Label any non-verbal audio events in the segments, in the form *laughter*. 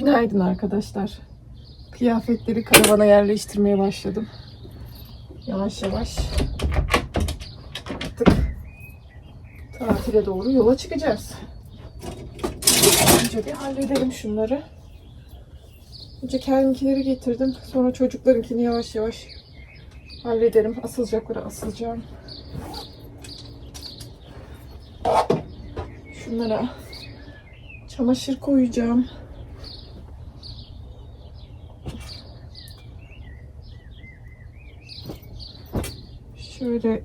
Günaydın arkadaşlar. Kıyafetleri karavana yerleştirmeye başladım. Yavaş yavaş artık tatile doğru yola çıkacağız. Önce bir halledelim şunları. Önce kendimkileri getirdim. Sonra çocuklarınkini yavaş yavaş hallederim. Asılacakları asılacağım. Şunlara çamaşır koyacağım. Şöyle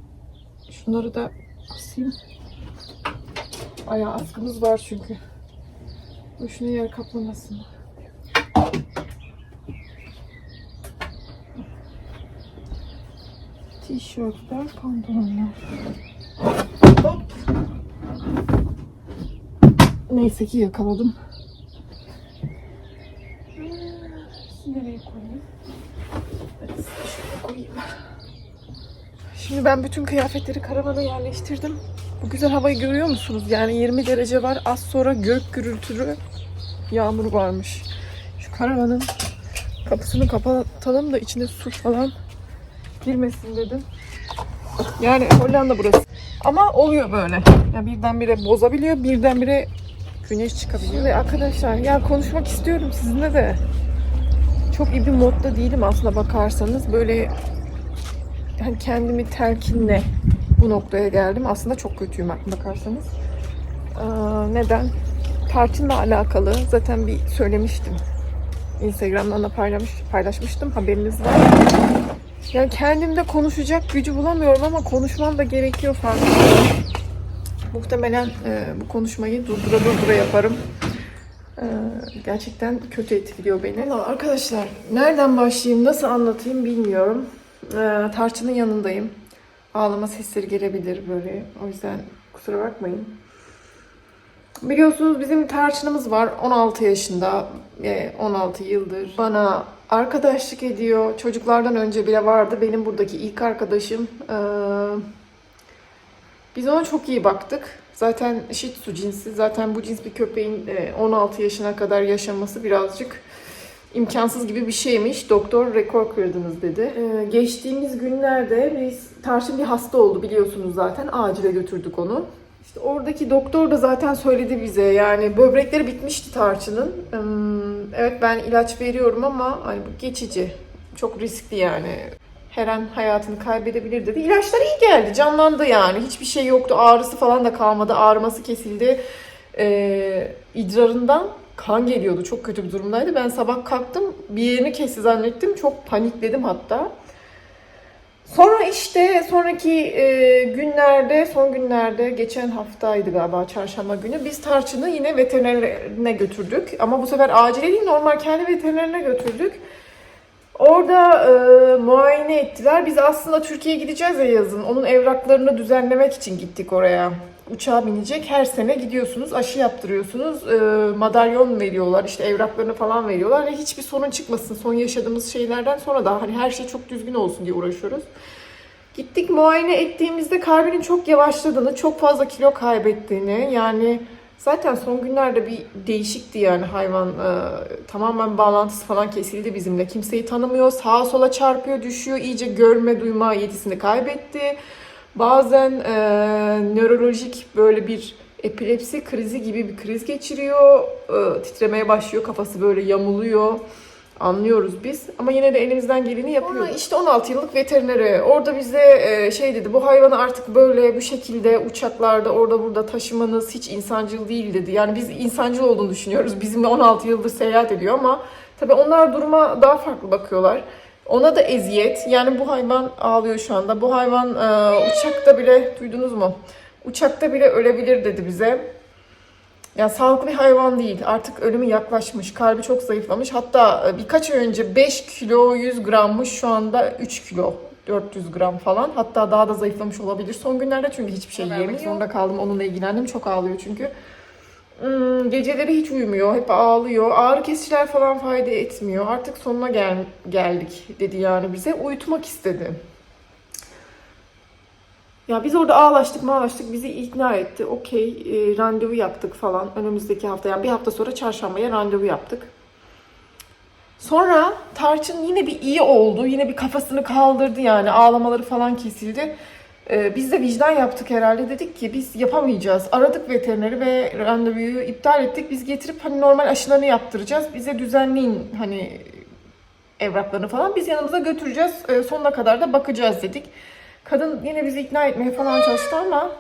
şunları da asayım. Bayağı askımız var çünkü. Boşuna yer kaplamasın. Tişörtler, pantolonlar. Hop. Neyse ki yakaladım. Nereye koyayım? Evet, şöyle koyayım. Ben bütün kıyafetleri karavana yerleştirdim. Bu güzel havayı görüyor musunuz? Yani 20 derece var. Az sonra gök gürültülü yağmur varmış. Şu karavanın kapısını kapatalım da içine su falan girmesin dedim. Yani Hollanda burası. Ama oluyor böyle. Ya birdenbire bozabiliyor, birdenbire güneş çıkabiliyor. Şimdi arkadaşlar ya konuşmak istiyorum sizinle de. Çok iyi bir modda değilim aslında bakarsanız. Böyle hani kendimi telkinle bu noktaya geldim. Aslında çok kötüyüm bakarsanız. Aa, neden? Tarçınla alakalı zaten bir söylemiştim. Instagram'dan da paylamış, paylaşmıştım. Haberiniz var. Yani kendimde konuşacak gücü bulamıyorum ama konuşmam da gerekiyor farkında. Muhtemelen e, bu konuşmayı durdura durdura yaparım. E, gerçekten kötü etkiliyor beni. Valla arkadaşlar nereden başlayayım, nasıl anlatayım bilmiyorum. E, tarçının yanındayım. Ağlama sesleri gelebilir böyle. O yüzden kusura bakmayın. Biliyorsunuz bizim tarçınımız var. 16 yaşında. e, 16 yıldır. Bana arkadaşlık ediyor. Çocuklardan önce bile vardı. Benim buradaki ilk arkadaşım. Ee, biz ona çok iyi baktık. Zaten Shih Tzu cinsi. Zaten bu cins bir köpeğin e, 16 yaşına kadar yaşaması birazcık imkansız gibi bir şeymiş. Doktor rekor kırdınız dedi. Ee, geçtiğimiz günlerde biz Tarçın bir hasta oldu biliyorsunuz zaten. Acile götürdük onu. İşte oradaki doktor da zaten söyledi bize yani böbrekleri bitmişti Tarçın'ın. Hmm, Evet ben ilaç veriyorum ama hani bu geçici. Çok riskli yani. Her an hayatını kaybedebilir dedi. İlaçlar iyi geldi. Canlandı yani. Hiçbir şey yoktu. Ağrısı falan da kalmadı. Ağrıması kesildi. Ee, idrarından kan geliyordu. Çok kötü bir durumdaydı. Ben sabah kalktım. Bir yerini kesti zannettim. Çok panikledim hatta. Sonra işte sonraki e, günlerde, son günlerde, geçen haftaydı galiba çarşamba günü biz Tarçın'ı yine veterinerine götürdük. Ama bu sefer acile değil normal kendi veterinerine götürdük. Orada e, muayene ettiler. Biz aslında Türkiye'ye gideceğiz ya yazın. Onun evraklarını düzenlemek için gittik oraya. Uçağa binecek. Her sene gidiyorsunuz, aşı yaptırıyorsunuz. E, madalyon veriyorlar, işte evraklarını falan veriyorlar. Ve hiçbir sorun çıkmasın. Son yaşadığımız şeylerden sonra da hani her şey çok düzgün olsun diye uğraşıyoruz. Gittik muayene ettiğimizde kalbinin çok yavaşladığını, çok fazla kilo kaybettiğini yani zaten son günlerde bir değişikti yani hayvan e, tamamen bağlantısı falan kesildi bizimle. Kimseyi tanımıyor, sağa sola çarpıyor, düşüyor, iyice görme, duyma yetisini kaybetti. Bazen e, nörolojik böyle bir epilepsi krizi gibi bir kriz geçiriyor. E, titremeye başlıyor, kafası böyle yamuluyor. Anlıyoruz biz ama yine de elimizden geleni yapıyoruz. Sonra işte 16 yıllık veterineri orada bize e, şey dedi bu hayvanı artık böyle bu şekilde uçaklarda orada burada taşımanız hiç insancıl değil dedi. Yani biz insancıl olduğunu düşünüyoruz. Bizimle 16 yıldır seyahat ediyor ama tabii onlar duruma daha farklı bakıyorlar. Ona da eziyet. Yani bu hayvan ağlıyor şu anda. Bu hayvan e, uçakta bile duydunuz mu? Uçakta bile ölebilir dedi bize. Yani sağlıklı bir hayvan değil. Artık ölümü yaklaşmış. Kalbi çok zayıflamış. Hatta e, birkaç ay önce 5 kilo 100 grammış. Şu anda 3 kilo 400 gram falan. Hatta daha da zayıflamış olabilir son günlerde. Çünkü hiçbir şey yemek zorunda kaldım. Onunla ilgilendim. Çok ağlıyor çünkü. Hmm, geceleri hiç uyumuyor. Hep ağlıyor. Ağrı kesiciler falan fayda etmiyor. Artık sonuna gel geldik dedi yani bize. Uyutmak istedi. Ya biz orada ağlaştık mağlaştık bizi ikna etti. Okey e, randevu yaptık falan önümüzdeki hafta. Yani bir hafta sonra çarşambaya randevu yaptık. Sonra Tarçın yine bir iyi oldu. Yine bir kafasını kaldırdı yani. Ağlamaları falan kesildi. Ee, biz de vicdan yaptık herhalde. Dedik ki biz yapamayacağız. Aradık veterineri ve randevuyu iptal ettik. Biz getirip hani normal aşılarını yaptıracağız. Bize düzenleyin hani evraklarını falan. Biz yanımıza götüreceğiz. Ee, sonuna kadar da bakacağız dedik. Kadın yine bizi ikna etmeye falan çalıştı ama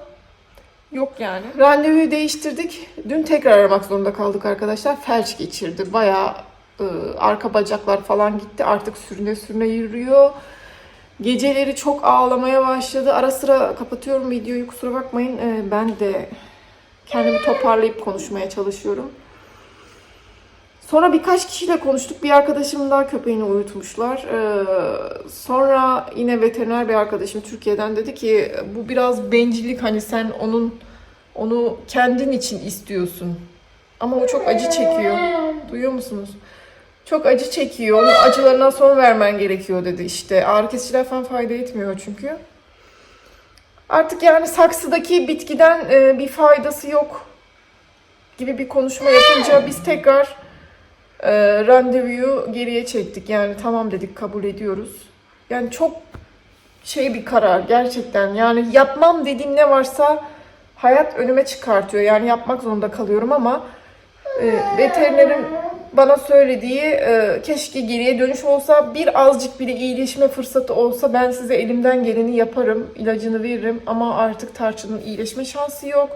yok yani. Randevuyu değiştirdik. Dün tekrar aramak zorunda kaldık arkadaşlar. Felç geçirdi. Bayağı e, arka bacaklar falan gitti. Artık sürüne sürüne yürüyor. Geceleri çok ağlamaya başladı. Ara sıra kapatıyorum videoyu kusura bakmayın. Ee, ben de kendimi toparlayıp konuşmaya çalışıyorum. Sonra birkaç kişiyle konuştuk. Bir arkadaşım daha köpeğini uyutmuşlar. Ee, sonra yine veteriner bir arkadaşım Türkiye'den dedi ki bu biraz bencillik hani sen onun onu kendin için istiyorsun. Ama o çok acı çekiyor. Duyuyor musunuz? Çok acı çekiyor. Onun acılarına son vermen gerekiyor dedi işte. Ağrı kesiciler falan fayda etmiyor çünkü. Artık yani saksıdaki bitkiden e, bir faydası yok gibi bir konuşma yapınca biz tekrar e, randevuyu geriye çektik. Yani tamam dedik kabul ediyoruz. Yani çok şey bir karar gerçekten. Yani yapmam dediğim ne varsa hayat önüme çıkartıyor. Yani yapmak zorunda kalıyorum ama e, veterinerin bana söylediği e, keşke geriye dönüş olsa bir azıcık bile iyileşme fırsatı olsa ben size elimden geleni yaparım, ilacını veririm ama artık tarçının iyileşme şansı yok.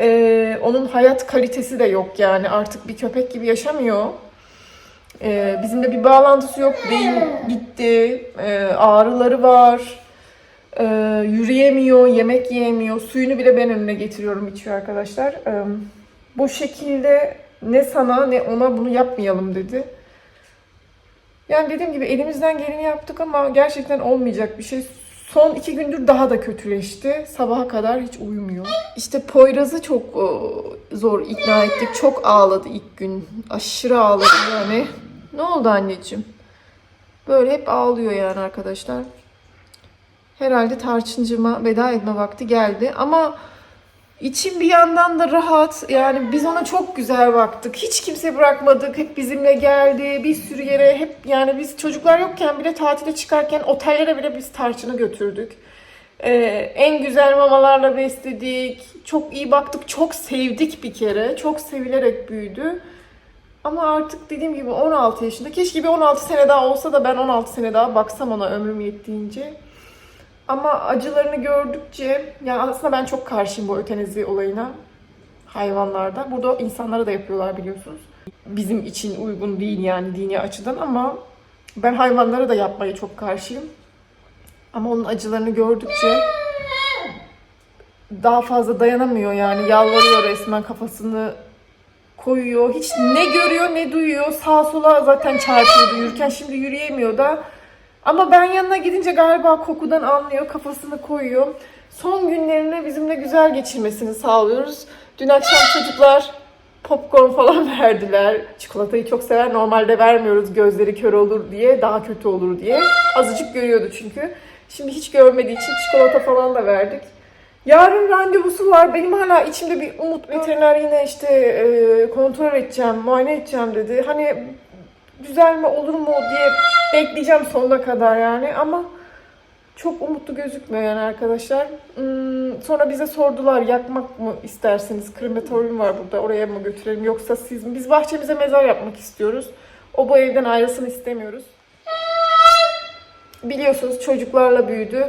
E, onun hayat kalitesi de yok yani artık bir köpek gibi yaşamıyor. E, bizimle bir bağlantısı yok. Beyin gitti, e, ağrıları var. E, yürüyemiyor, yemek yiyemiyor. Suyunu bile ben önüne getiriyorum içiyor arkadaşlar. E, bu şekilde ne sana ne ona bunu yapmayalım dedi. Yani dediğim gibi elimizden geleni yaptık ama gerçekten olmayacak bir şey. Son iki gündür daha da kötüleşti. Sabaha kadar hiç uyumuyor. İşte Poyraz'ı çok e, zor ikna ettik. Çok ağladı ilk gün. Aşırı ağladı yani. Ne oldu anneciğim? Böyle hep ağlıyor yani arkadaşlar. Herhalde tarçıncıma veda etme vakti geldi. Ama içim bir yandan da rahat. Yani biz ona çok güzel baktık. Hiç kimse bırakmadık. Hep bizimle geldi. Bir sürü yere hep yani biz çocuklar yokken bile tatile çıkarken otellere bile biz tarçını götürdük. Ee, en güzel mamalarla besledik. Çok iyi baktık. Çok sevdik bir kere. Çok sevilerek büyüdü. Ama artık dediğim gibi 16 yaşında. Keşke bir 16 sene daha olsa da ben 16 sene daha baksam ona ömrüm yettiğince. Ama acılarını gördükçe, yani aslında ben çok karşıyım bu ötenezi olayına hayvanlarda. Burada insanlara da yapıyorlar biliyorsunuz. Bizim için uygun değil yani dini açıdan ama ben hayvanlara da yapmaya çok karşıyım. Ama onun acılarını gördükçe daha fazla dayanamıyor yani yalvarıyor resmen kafasını koyuyor. Hiç ne görüyor ne duyuyor. Sağa sola zaten çarpıyordu yürürken. Şimdi yürüyemiyor da. Ama ben yanına gidince galiba kokudan anlıyor. Kafasını koyuyor. Son günlerini bizimle güzel geçirmesini sağlıyoruz. Dün akşam çocuklar popcorn falan *laughs* verdiler. Çikolatayı çok sever. Normalde vermiyoruz gözleri kör olur diye. Daha kötü olur diye. Azıcık görüyordu çünkü. Şimdi hiç görmediği için çikolata falan da verdik. Yarın randevusu var. Benim hala içimde bir umut. Veteriner yine işte e, kontrol edeceğim, muayene edeceğim dedi. Hani düzelme olur mu diye bekleyeceğim sonuna kadar yani ama çok umutlu gözükmüyor yani arkadaşlar. Hmm, sonra bize sordular yakmak mı isterseniz krematoryum var burada oraya mı götürelim yoksa siz mi? Biz bahçemize mezar yapmak istiyoruz. O bu evden ayrılsın istemiyoruz. Biliyorsunuz çocuklarla büyüdü.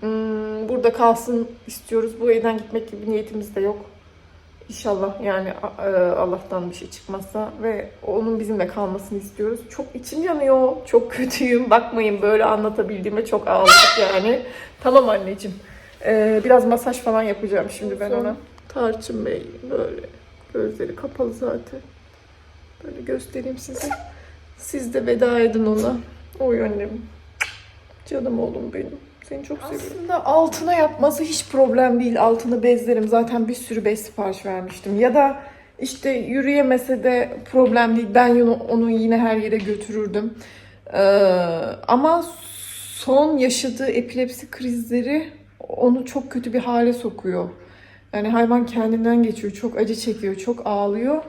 Hmm, burada kalsın istiyoruz. Bu evden gitmek gibi niyetimiz de yok. İnşallah yani e, Allah'tan bir şey çıkmazsa ve onun bizimle kalmasını istiyoruz. Çok içim yanıyor. Çok *laughs* kötüyüm. Bakmayın böyle anlatabildiğime çok ağladık yani. Tamam anneciğim. Ee, biraz masaj falan yapacağım şimdi ben ona. Tarçın Bey böyle gözleri kapalı zaten. Böyle göstereyim size. Siz de veda edin ona. Oy annem. Canım oğlum benim. Seni çok seviyorum. Aslında altına yapması hiç problem değil. Altını bezlerim. Zaten bir sürü bez sipariş vermiştim. Ya da işte yürüyemese de problem değil. Ben onu, yine her yere götürürdüm. Ee, ama son yaşadığı epilepsi krizleri onu çok kötü bir hale sokuyor. Yani hayvan kendinden geçiyor. Çok acı çekiyor. Çok ağlıyor.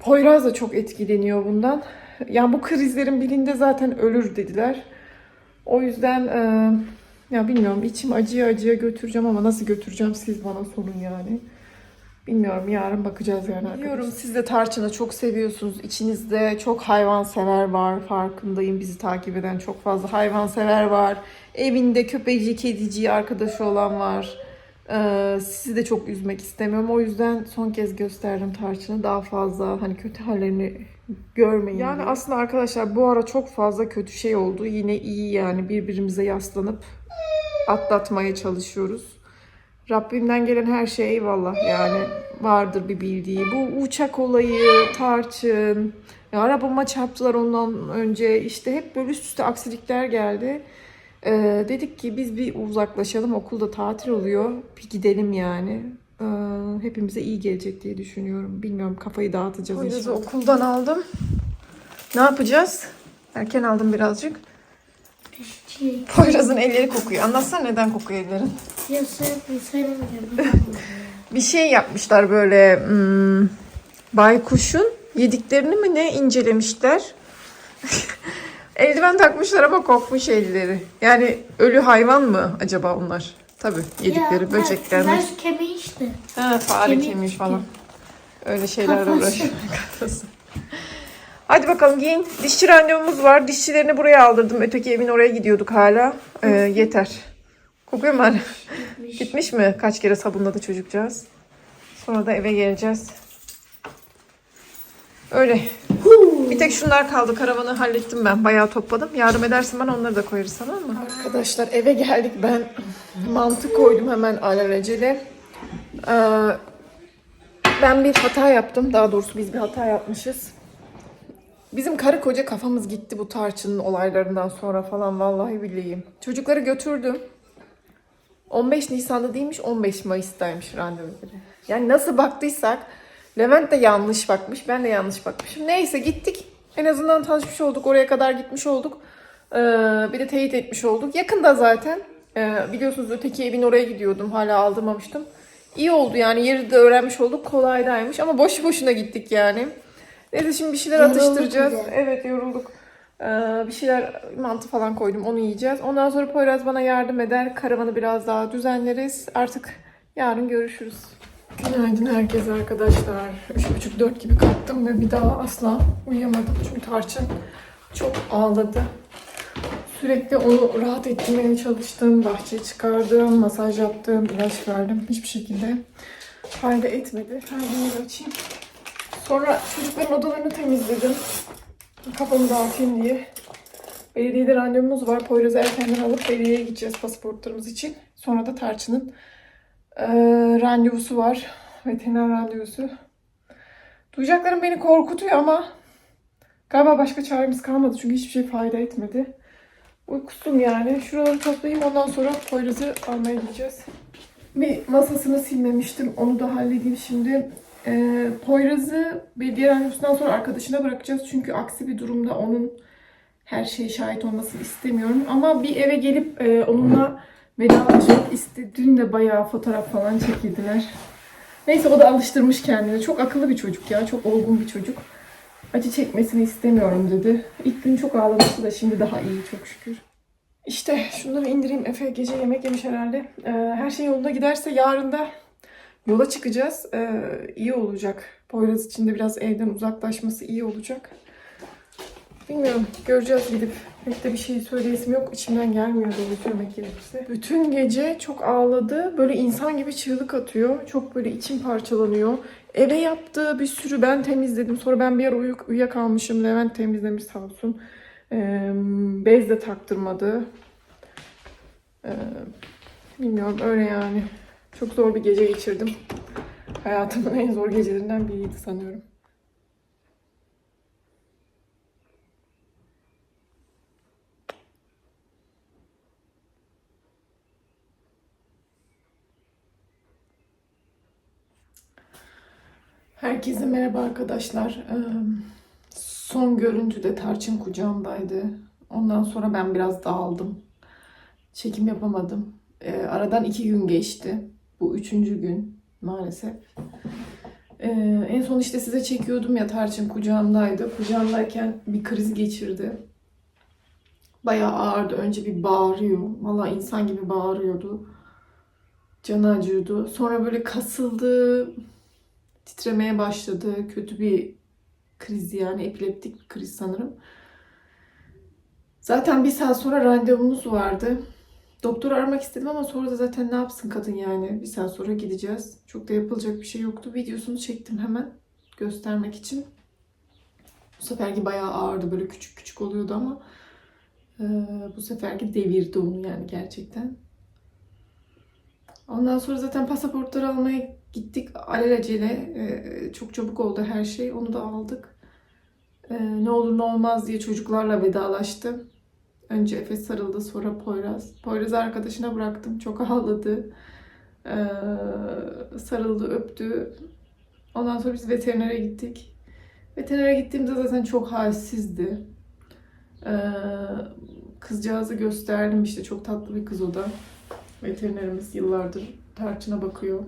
Poyraz da çok etkileniyor bundan. yani bu krizlerin birinde zaten ölür dediler. O yüzden e, ya bilmiyorum içim acıya acıya götüreceğim ama nasıl götüreceğim siz bana sorun yani. Bilmiyorum yarın bakacağız yani Biliyorum siz de tarçını çok seviyorsunuz. İçinizde çok hayvansever var. Farkındayım bizi takip eden çok fazla hayvansever var. Evinde köpeci, kedici arkadaşı olan var. Ee, sizi de çok üzmek istemiyorum. O yüzden son kez gösterdim tarçını. Daha fazla hani kötü hallerini görmeyin. Yani aslında arkadaşlar bu ara çok fazla kötü şey oldu. Yine iyi yani birbirimize yaslanıp atlatmaya çalışıyoruz. Rabbimden gelen her şey eyvallah yani vardır bir bildiği. Bu uçak olayı, tarçın, ya arabama çarptılar ondan önce işte hep böyle üst üste aksilikler geldi. Ee, dedik ki biz bir uzaklaşalım okulda tatil oluyor bir gidelim yani. Ee, hepimize iyi gelecek diye düşünüyorum. Bilmiyorum kafayı dağıtacağız Poyraz'ı okuldan aldım. Ne yapacağız? Erken aldım birazcık. Dişçi. Poyraz'ın elleri kokuyor. Anlatsana neden kokuyor ellerin? Ya bir şey yapmışlar böyle hmm, baykuşun yediklerini mi ne incelemişler. *laughs* Eldiven takmışlar ama kokmuş elleri. Yani ölü hayvan mı acaba onlar? Tabii yedikleri böcekler mi? Baş kemiği işte. Ha, fare kemiği falan. Öyle Kafası. uğraşıyor. *laughs* Hadi bakalım giyin. Dişçi randevumuz var. Dişçilerini buraya aldırdım. Öteki evin oraya gidiyorduk hala. Ee, yeter. Kokuyor mu hala? Gitmiş mi? Kaç kere sabunladı çocukcağız. Sonra da eve geleceğiz. Öyle. Bir tek şunlar kaldı. Karavanı hallettim ben. Bayağı topladım. Yardım edersin bana onları da koyarız tamam mı? Arkadaşlar eve geldik. Ben mantı koydum hemen alelacele. Ee, ben bir hata yaptım. Daha doğrusu biz bir hata yapmışız. Bizim karı koca kafamız gitti bu tarçının olaylarından sonra falan vallahi billahi. Çocukları götürdüm. 15 Nisan'da değilmiş 15 Mayıs'taymış randevuları. Yani nasıl baktıysak Levent de yanlış bakmış ben de yanlış bakmışım. Neyse gittik. En azından tanışmış olduk. Oraya kadar gitmiş olduk. Ee, bir de teyit etmiş olduk. Yakında zaten. Ee, biliyorsunuz öteki evin oraya gidiyordum. Hala aldırmamıştım. İyi oldu yani yeri de öğrenmiş olduk. Kolaydaymış ama boşu boşuna gittik yani. Neyse şimdi bir şeyler Yorulduk atıştıracağız. Evet yorulduk. Ee, bir şeyler mantı falan koydum onu yiyeceğiz. Ondan sonra Poyraz bana yardım eder. Karavanı biraz daha düzenleriz. Artık yarın görüşürüz. Günaydın herkese arkadaşlar. Üç buçuk dört gibi kalktım ve bir daha asla uyuyamadım. Çünkü Tarçın çok ağladı. Sürekli onu rahat ettirmeye çalıştım. Bahçeye çıkardım, masaj yaptım, ilaç verdim. Hiçbir şekilde fayda etmedi. Perdeyi açayım. Sonra çocukların odalarını temizledim. Kafamı dağıtayım diye. Belediyede randevumuz var. Poyraz'ı erkenden alıp belediyeye gideceğiz pasaportlarımız için. Sonra da Tarçın'ın eee, randevusu var. Veteriner randevusu. Duyacaklarım beni korkutuyor ama galiba başka çaremiz kalmadı. Çünkü hiçbir şey fayda etmedi. Uykusum yani. Şuraları toplayayım ondan sonra Poyraz'ı almaya gideceğiz. Bir masasını silmemiştim. Onu da halledeyim şimdi. Ee, Poyraz'ı belediye randevusundan sonra arkadaşına bırakacağız. Çünkü aksi bir durumda onun her şeye şahit olmasını istemiyorum. Ama bir eve gelip e, onunla vedalaşmak istedi. Dün de bayağı fotoğraf falan çekildiler. Neyse o da alıştırmış kendini. Çok akıllı bir çocuk ya. Çok olgun bir çocuk. Acı çekmesini istemiyorum dedi. İlk gün çok ağlamıştı da şimdi daha iyi çok şükür. İşte şunları indireyim. Efe gece yemek yemiş herhalde. Ee, her şey yolunda giderse yarın da yola çıkacağız. Ee, iyi olacak. Poyraz için de biraz evden uzaklaşması iyi olacak. Bilmiyorum. Göreceğiz gidip. Pek de bir şey söyleyesim yok. İçimden gelmiyor doğru söylemek gerekirse. Bütün gece çok ağladı. Böyle insan gibi çığlık atıyor. Çok böyle içim parçalanıyor. Eve yaptığı bir sürü ben temizledim. Sonra ben bir ara uyu- uyuyakalmışım. Levent temizlemiş sağ olsun. Ee, bez de taktırmadı. Ee, bilmiyorum öyle yani. Çok zor bir gece geçirdim. Hayatımın en zor gecelerinden biriydi sanıyorum. Herkese merhaba arkadaşlar. Son görüntüde Tarçın kucağımdaydı. Ondan sonra ben biraz dağıldım. Çekim yapamadım. Aradan iki gün geçti. Bu üçüncü gün maalesef. En son işte size çekiyordum ya Tarçın kucağımdaydı. Kucağımdayken bir kriz geçirdi. Bayağı ağırdı. Önce bir bağırıyor. Valla insan gibi bağırıyordu. Canı acıyordu. Sonra böyle kasıldı. Titremeye başladı. Kötü bir kriz yani. Epileptik bir kriz sanırım. Zaten bir saat sonra randevumuz vardı. Doktor aramak istedim ama sonra da zaten ne yapsın kadın yani. Bir saat sonra gideceğiz. Çok da yapılacak bir şey yoktu. Videosunu çektim hemen göstermek için. Bu seferki bayağı ağırdı. Böyle küçük küçük oluyordu ama e, bu seferki devirdi onu yani gerçekten. Ondan sonra zaten pasaportları almaya gittik alelacele. E, çok çabuk oldu her şey. Onu da aldık. E, ne olur ne olmaz diye çocuklarla vedalaştı. Önce Efe sarıldı sonra Poyraz. Poyraz'ı arkadaşına bıraktım. Çok *laughs* ağladı. Ee, sarıldı, öptü. Ondan sonra biz veterinere gittik. Veterinere gittiğimde zaten çok halsizdi. Kızcağızı gösterdim işte. Çok tatlı bir kız o da. Veterinerimiz yıllardır tarçına bakıyor.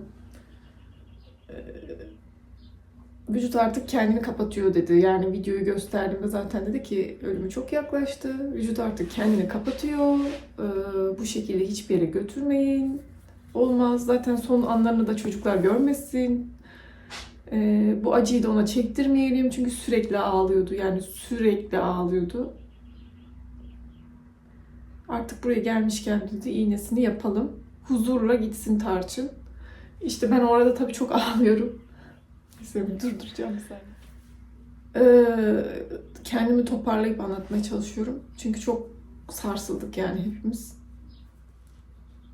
Ee, vücut artık kendini kapatıyor dedi. Yani videoyu gösterdiğimde zaten dedi ki ölümü çok yaklaştı. Vücut artık kendini kapatıyor. Ee, bu şekilde hiçbir yere götürmeyin. Olmaz. Zaten son anlarını da çocuklar görmesin. Ee, bu acıyı da ona çektirmeyelim. Çünkü sürekli ağlıyordu. Yani sürekli ağlıyordu. Artık buraya gelmişken dedi iğnesini yapalım. Huzurla gitsin tarçın. İşte ben orada tabii çok *laughs* ağlıyorum. Seni durduracağım sen. Ee, kendimi toparlayıp anlatmaya çalışıyorum. Çünkü çok sarsıldık yani hepimiz.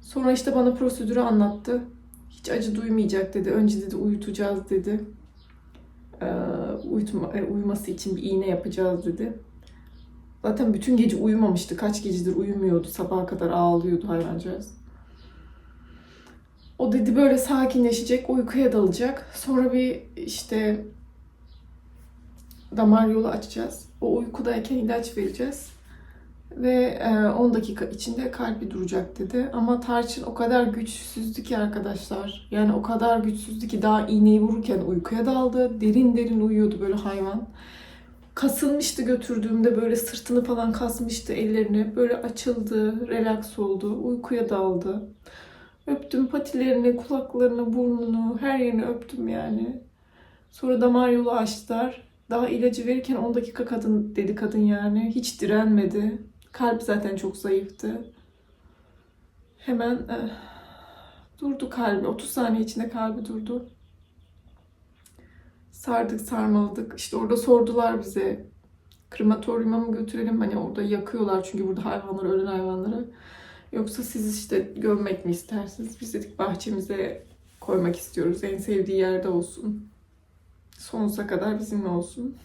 Sonra işte bana prosedürü anlattı. Hiç acı duymayacak dedi. Önce dedi uyutacağız dedi. Ee, uyutma, e, uyuması için bir iğne yapacağız dedi. Zaten bütün gece uyumamıştı. Kaç gecedir uyumuyordu. Sabaha kadar ağlıyordu hayvancağız. O dedi böyle sakinleşecek, uykuya dalacak. Sonra bir işte damar yolu açacağız. O uykudayken ilaç vereceğiz. Ve e, 10 dakika içinde kalbi duracak dedi. Ama Tarçın o kadar güçsüzdü ki arkadaşlar. Yani o kadar güçsüzdü ki daha iğneyi vururken uykuya daldı. Derin derin uyuyordu böyle hayvan. Kasılmıştı götürdüğümde böyle sırtını falan kasmıştı ellerini. Böyle açıldı, relax oldu, uykuya daldı. Öptüm patilerini, kulaklarını, burnunu, her yerini öptüm yani. Sonra damar yolu açtılar. Daha ilacı verirken 10 dakika kadın dedi kadın yani. Hiç direnmedi. Kalp zaten çok zayıftı. Hemen eh, durdu kalbi. 30 saniye içinde kalbi durdu. Sardık, sarmaladık. İşte orada sordular bize. Krematoryuma mı götürelim? Hani orada yakıyorlar çünkü burada hayvanları, ölen hayvanları. Yoksa siz işte gömmek mi istersiniz? Biz dedik bahçemize koymak istiyoruz. En sevdiği yerde olsun. Sonsuza kadar bizimle olsun.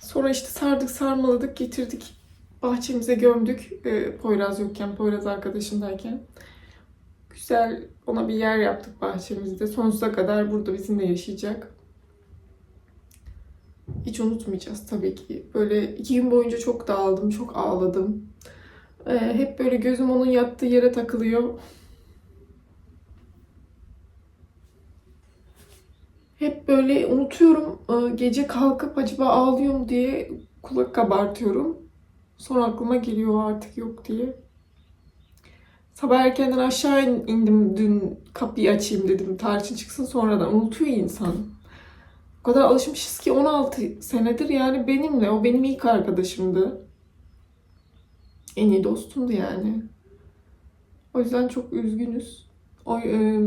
Sonra işte sardık sarmaladık getirdik. Bahçemize gömdük. Ee, Poyraz yokken, Poyraz arkadaşındayken. Güzel ona bir yer yaptık bahçemizde. Sonsuza kadar burada bizimle yaşayacak. Hiç unutmayacağız tabii ki. Böyle iki gün boyunca çok dağıldım, çok ağladım. Ee, hep böyle gözüm onun yattığı yere takılıyor. Hep böyle unutuyorum. Ee, Gece kalkıp acaba ağlıyor diye kulak kabartıyorum. Sonra aklıma geliyor artık yok diye. Sabah erkenden aşağı in- indim dün kapıyı açayım dedim. Tarçın çıksın sonradan. Unutuyor insan. O kadar alışmışız ki 16 senedir yani benimle. O benim ilk arkadaşımdı. En iyi dostumdu yani. O yüzden çok üzgünüz. O, e,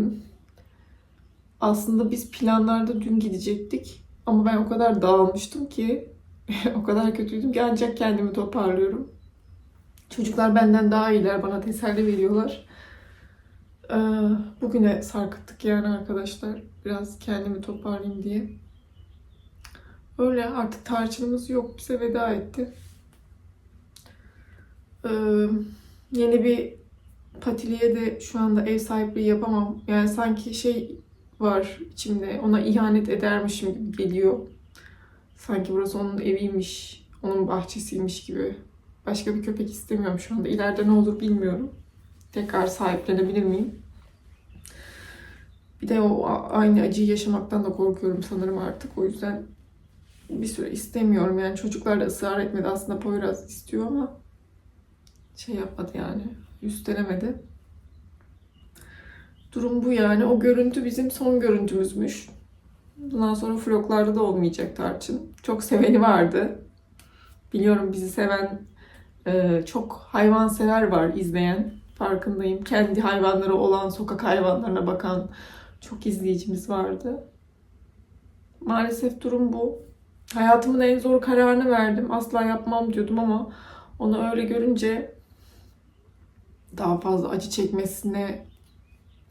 aslında biz planlarda dün gidecektik. Ama ben o kadar dağılmıştım ki *laughs* o kadar kötüydüm ki ancak kendimi toparlıyorum. Çocuklar benden daha iyiler. Bana teselli veriyorlar. Ee, bugüne sarkıttık yani arkadaşlar. Biraz kendimi toparlayayım diye. Öyle artık tarçınımız yok. Bize veda etti. Ee, yeni bir patiliye de şu anda ev sahipliği yapamam. Yani sanki şey var içimde. Ona ihanet edermişim gibi geliyor. Sanki burası onun eviymiş, onun bahçesiymiş gibi. Başka bir köpek istemiyorum şu anda. İleride ne olur bilmiyorum. Tekrar sahiplenebilir miyim? Bir de o aynı acıyı yaşamaktan da korkuyorum sanırım artık. O yüzden bir süre istemiyorum. Yani çocuklar da ısrar etmedi. Aslında Poyraz istiyor ama şey yapmadı yani. Üstlenemedi. Durum bu yani. O görüntü bizim son görüntümüzmüş. Bundan sonra vloglarda da olmayacak Tarçın. Çok seveni vardı. Biliyorum bizi seven e, çok hayvansever var izleyen. Farkındayım. Kendi hayvanları olan, sokak hayvanlarına bakan çok izleyicimiz vardı. Maalesef durum bu. Hayatımın en zor kararını verdim. Asla yapmam diyordum ama onu öyle görünce daha fazla acı çekmesine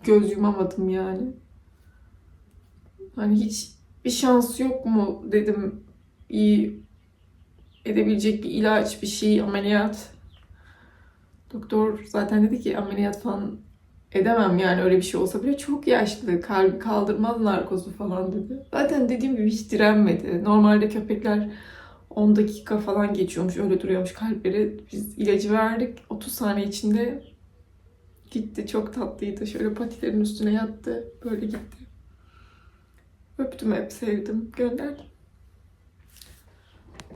göz yumamadım yani. Hani hiç bir şans yok mu dedim iyi edebilecek bir ilaç, bir şey, ameliyat. Doktor zaten dedi ki ameliyat falan edemem yani öyle bir şey olsa bile çok yaşlı, kalbi kaldırmaz narkozu falan dedi. Zaten dediğim gibi hiç direnmedi. Normalde köpekler 10 dakika falan geçiyormuş, öyle duruyormuş kalpleri. Biz ilacı verdik, 30 saniye içinde gitti. Çok tatlıydı. Şöyle patilerin üstüne yattı, böyle gitti. Öptüm hep, sevdim, gönderdim.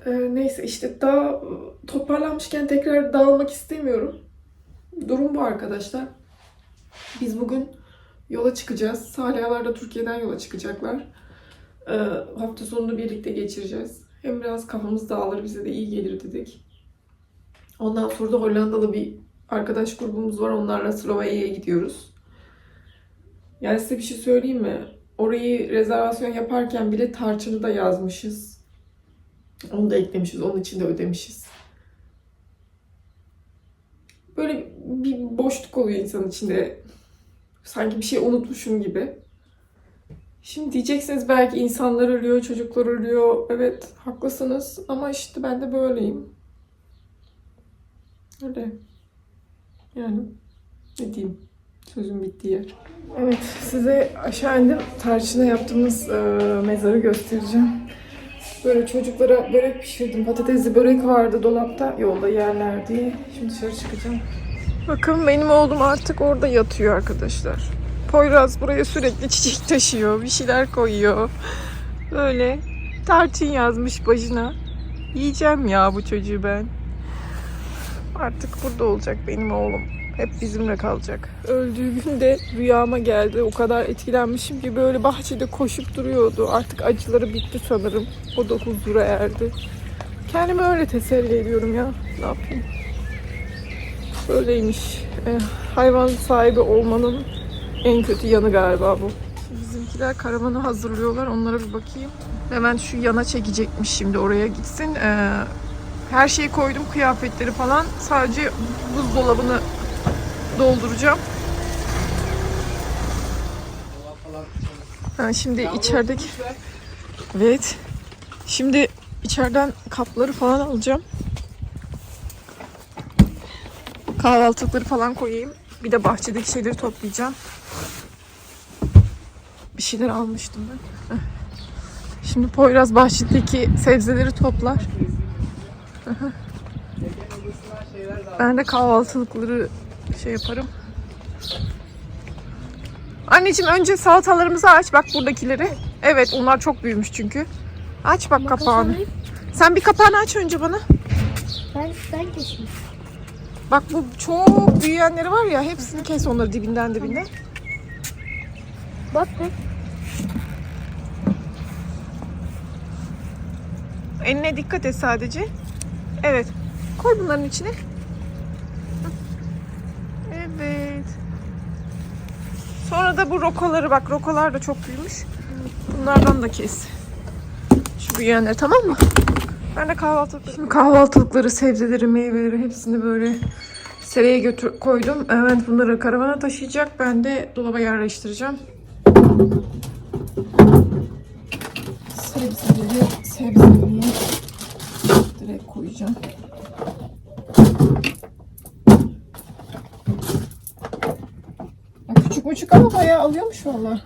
Ee, neyse işte daha toparlanmışken tekrar dağılmak istemiyorum. Durum bu arkadaşlar. Biz bugün yola çıkacağız. Saliha'lar da Türkiye'den yola çıkacaklar. Ee, hafta sonunu birlikte geçireceğiz. Hem biraz kafamız dağılır, bize de iyi gelir dedik. Ondan sonra da Hollandalı bir arkadaş grubumuz var. Onlarla Slovenya'ya gidiyoruz. Yani size bir şey söyleyeyim mi? Orayı rezervasyon yaparken bile tarçını da yazmışız. Onu da eklemişiz. Onun için de ödemişiz. Böyle bir boşluk oluyor insanın içinde. Sanki bir şey unutmuşum gibi. Şimdi diyeceksiniz belki insanlar ölüyor, çocuklar ölüyor. Evet, haklısınız ama işte ben de böyleyim. Öyle. Yani ne diyeyim? Sözüm bittiği yer. Evet, size aşağı indim. Tarçına yaptığımız e, mezarı göstereceğim. Böyle çocuklara börek pişirdim. Patatesli börek vardı dolapta. Yolda yerler diye. Şimdi dışarı çıkacağım. Bakın benim oğlum artık orada yatıyor arkadaşlar. Poyraz buraya sürekli çiçek taşıyor. Bir şeyler koyuyor. Böyle tarçın yazmış başına. Yiyeceğim ya bu çocuğu ben. Artık burada olacak benim oğlum. Hep bizimle kalacak. Öldüğü gün de rüyama geldi. O kadar etkilenmişim ki böyle bahçede koşup duruyordu. Artık acıları bitti sanırım. O da huzura erdi. Kendimi öyle teselli ediyorum ya. Ne yapayım? Böyleymiş. Eh, hayvan sahibi olmanın en kötü yanı galiba bu. Bizimkiler karavanı hazırlıyorlar. Onlara bir bakayım. Hemen şu yana çekecekmiş şimdi oraya gitsin. Ee, her şeyi koydum kıyafetleri falan. Sadece buzdolabını dolduracağım. Ha, şimdi içerideki... Evet. Şimdi içeriden kapları falan alacağım. Kahvaltılıkları falan koyayım. Bir de bahçedeki şeyleri toplayacağım. Bir şeyler almıştım ben. Şimdi Poyraz bahçedeki sebzeleri toplar. Ben de kahvaltılıkları şey yaparım. Anneciğim önce salatalarımızı aç. Bak buradakileri. Evet onlar çok büyümüş çünkü. Aç bak kapağını. alayım. Sen bir kapağını aç önce bana. Ben, ben keseyim. Bak bu çok büyüyenleri var ya hepsini kes onları dibinden dibinden. Bak be. Eline dikkat et sadece. Evet. Koy bunların içine. Evet. Sonra da bu rokoları bak rokolar da çok büyümüş. Bunlardan da kes. Şu büyüyenleri tamam mı? Ben de kahvaltılıkları. Şimdi kahvaltılıkları, sebzeleri, meyveleri hepsini böyle sereye götür koydum. Evet bunları karavana taşıyacak. Ben de dolaba yerleştireceğim. Sebzeleri, sebzeleri direkt koyacağım. Ya küçük küçük ama bayağı alıyormuş valla.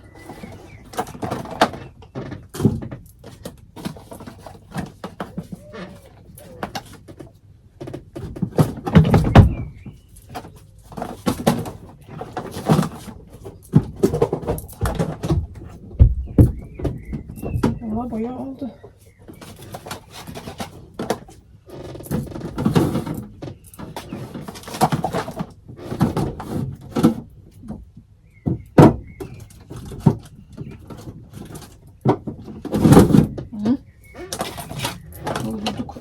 Vallahi bayağı oldu. Hı. Doldurduk.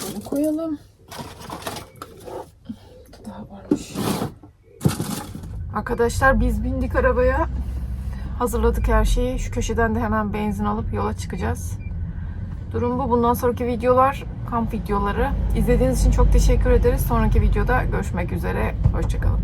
Şöyle koyalım. Burada Daha varmış. Arkadaşlar biz bindik arabaya. Hazırladık her şeyi. Şu köşeden de hemen benzin alıp yola çıkacağız. Durum bu. Bundan sonraki videolar kamp videoları. İzlediğiniz için çok teşekkür ederiz. Sonraki videoda görüşmek üzere. Hoşçakalın.